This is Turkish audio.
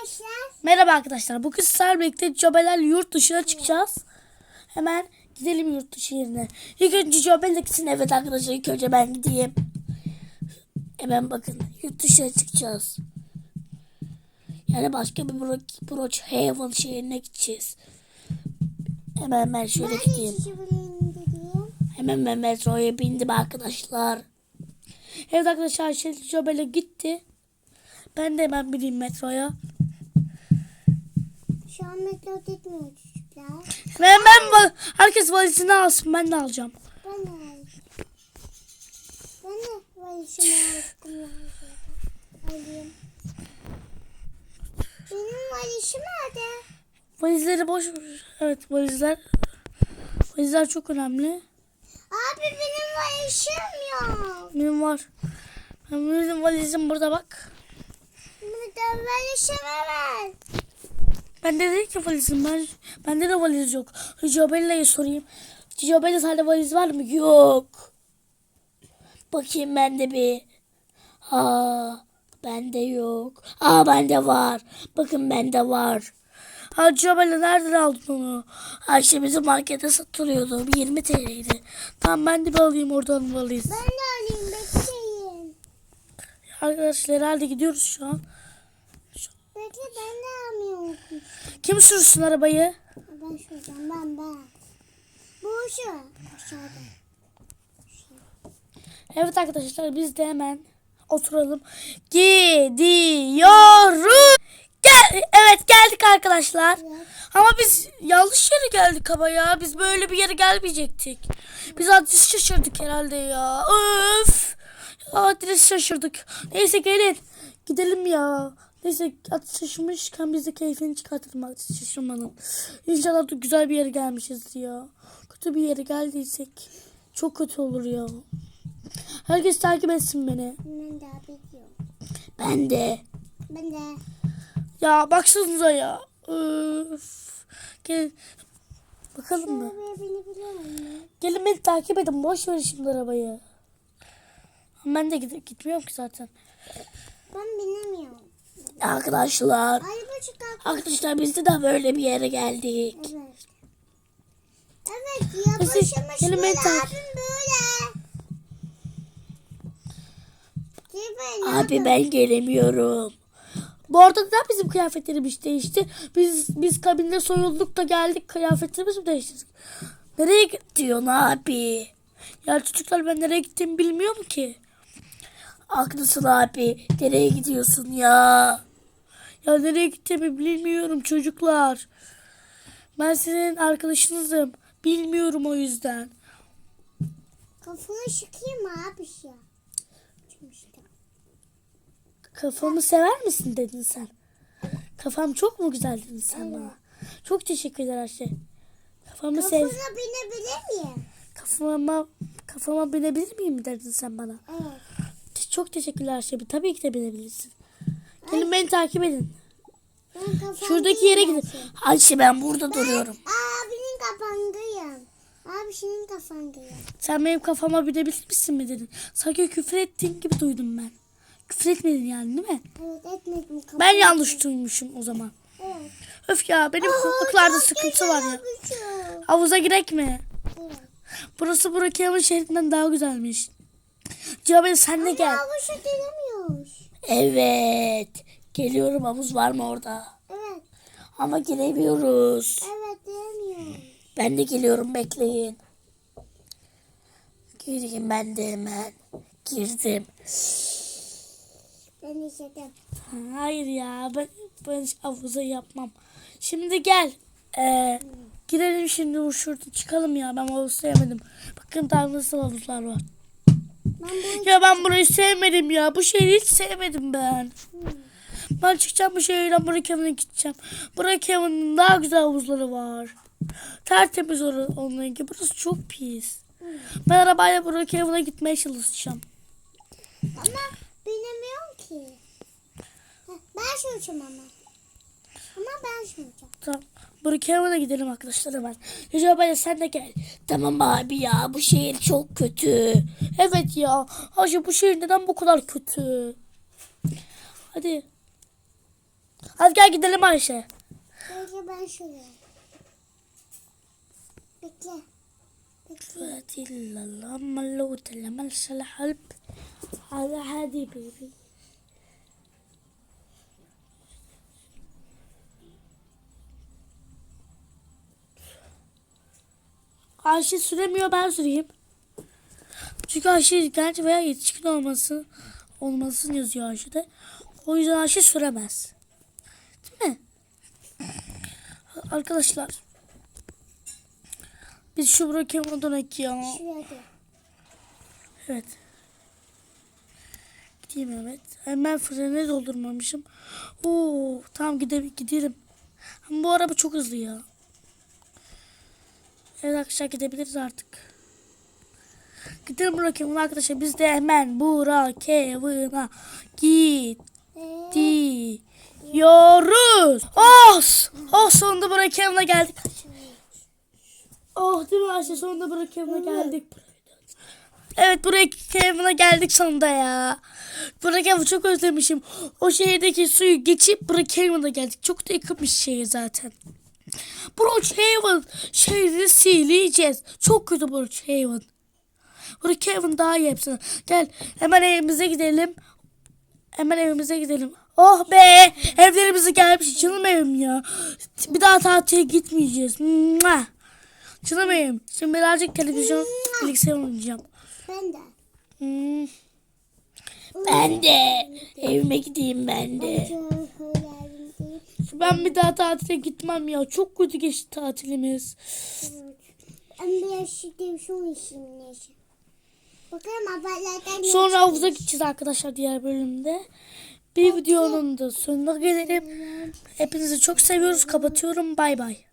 arkadaşlar. Merhaba arkadaşlar. Bugün sizlerle birlikte Cobelerle yurt dışına çıkacağız. Hemen gidelim yurt dışı yerine. İlk önce Cobel'le gitsin. Evet arkadaşlar ilk önce ben gideyim. Hemen bakın yurt dışına çıkacağız. Yani başka bir Bro Broch Haven şehrine gideceğiz. Hemen ben şöyle Ben gideyim. Hemen ben metroya bindim arkadaşlar. Evet arkadaşlar şimdi Cobel'e gitti. Ben de hemen bineyim metroya. Şu an metro gitmiyor çocuklar. Ben va- herkes valizini alsın ben de alacağım. Ben de alayım. Ben de valizimi aldım. Alayım. Benim valizim nerede? Valizleri boş ver. Evet valizler. Valizler çok önemli. Abi benim valizim yok. Benim var. Ben benim valizim burada bak. Burada valizimi ver. Bende değil ki valizim. Ben, bende de valiz yok. Jobella'ya sorayım. Jobella sende valiz var mı? Yok. Bakayım bende bir. Aa, bende yok. Aa bende var. Bakın bende var. Ha Jobella nereden aldın onu? Ha işte bizim markete satılıyordu. 20 TL'ydi. Tamam ben de bir alayım oradan valiz. Ben de alayım bekleyin. Arkadaşlar herhalde gidiyoruz şu an. Bekle ben de almıyorum. Kim sürsün arabayı? Ben şuradan ben ben. Bu şu. Aşağıda. Evet arkadaşlar biz de hemen oturalım. Gidiyoruz. Gel evet geldik arkadaşlar. Evet. Ama biz yanlış yere geldik ama ya. Biz böyle bir yere gelmeyecektik. Biz adres şaşırdık herhalde ya. Öf. Adres şaşırdık. Neyse gelin. Gidelim ya. Neyse adres şaşırmışken biz de keyfini çıkartalım şaşırmanın. İnşallah da güzel bir yere gelmişiz ya. Kötü bir yere geldiysek çok kötü olur ya. Herkes takip etsin beni. Ben de biliyorum. Ben de. Ben de. Ya baksanıza ya. Öf. Gel. Bakalım mı? Gelin beni takip edin. Boş ver şimdi arabayı. Ben de gitmiyorum ki zaten. Ben binemiyorum. Arkadaşlar. Arkadaşlar biz de daha böyle bir yere geldik. Evet. Evet ya başımış böyle abim böyle. Abi ben gelemiyorum. Bu arada da bizim kıyafetlerimiz değişti. Biz biz kabinde soyulduk da geldik kıyafetlerimizi mi değiştirdik? Nereye gidiyorsun abi? Ya çocuklar ben nereye gittiğimi bilmiyorum ki. Haklısın abi. Nereye gidiyorsun ya? Ya nereye gittiğimi bilmiyorum çocuklar. Ben senin arkadaşınızım. Bilmiyorum o yüzden. Kafanı sıkayım mı abi ya? Kafamı sever misin dedin sen? Kafam çok mu güzel dedin sen bana? Çok teşekkür ederim Ayşe. Kafamı sev. Kafana binebilir miyim? Kafama kafama binebilir miyim dedin sen bana? Evet. Çok teşekkürler Ayşe. Tabii ki de binebilirsin. Gelin beni takip edin. Ben Şuradaki yere gidin. Ayşe ben burada duruyorum. Abinin kafandayım. Abi senin kafandayım. Sen benim kafama binebilir misin mi dedin? Sanki küfür ettiğin gibi duydum ben. Küfür etmedin yani değil mi? Evet etmedim. Ben yanlış duymuşum o zaman. Evet. Öf ya benim kulaklarda sıkıntı var ya. Güzel. Havuza girek mi? Evet. Burası Brookhaven şehrinden daha güzelmiş. Cevabel sen de gel. Havuça giremiyoruz. Evet. Geliyorum havuz var mı orada? Evet. Ama giremiyoruz. Evet giremiyoruz. Ben de geliyorum bekleyin. Gireyim ben de hemen. Girdim. Ben işledim. Hayır ya ben, ben havuza yapmam. Şimdi gel. Ee, girelim şimdi şurada çıkalım ya. Ben havuzu sevmedim. Bakın daha nasıl havuzlar var. Ben Ya ben burayı sevmedim ya. Bu şehri hiç sevmedim ben. Ben çıkacağım bu şehirden Brookhaven'a gideceğim. Brookhaven'ın daha güzel havuzları var. Tertemiz onlarınki. Burası çok pis. Ben arabayla Brookhaven'a gitmeye çalışacağım. ama binemiyorum ki. Ben süreceğim ama. Ama ben süreceğim. Tamam. Brookhaven'a gidelim arkadaşlar hemen. Recep abi sen de gel. Tamam abi ya bu şehir çok kötü. Evet ya. Hacı bu şehir neden bu kadar kötü? Hadi. Hadi gel gidelim Ayşe. Bekle ben şuraya. Bekle. Bekle. illallah mallut lemel halp. Hadi hadi baby. Ayşe süremiyor ben süreyim. Çünkü Ayşe genç veya yetişkin olması olmasını yazıyor Ayşe'de. O yüzden Ayşe süremez. Değil mi? Arkadaşlar. Biz şu bırakalım dönek ya. Evet. Gideyim evet. Hemen frene doldurmamışım. Oo, tamam gidelim gidelim. Ama bu araba çok hızlı ya. Evet arkadaşlar gidebiliriz artık. Gidelim bırakayım arkadaşlar. Biz de hemen Burakev'ına gidiyoruz. Oh! Oh sonunda Burakev'ına geldik. Oh değil mi Ayşe sonunda Burakev'ına geldik. Evet buraya Kevin'a geldik sonunda ya. Buraya Kevin'i çok özlemişim. O şehirdeki suyu geçip buraya Kevin'a geldik. Çok da yakın bir şehir zaten. Brookhaven şehrini sileceğiz. Çok kötü Brookhaven. Brookhaven daha iyi hepsine. Gel hemen evimize gidelim. Hemen evimize gidelim. Oh be evlerimize gelmiş canım evim ya. Bir daha tatile gitmeyeceğiz. Canım evim. Şimdi birazcık televizyon bilgisayar oynayacağım. Ben de. Hmm. Ben de evime gideyim ben de. Değil. Ben bir daha tatile gitmem ya. Çok kötü geçti tatilimiz. Ben bir yaşayayım şu yaşı. Bakalım haberlerden Sonra havuza gideceğiz arkadaşlar diğer bölümde. Bir videonun da sonuna gelelim. Hepinizi çok seviyoruz. Kapatıyorum. Bay bay.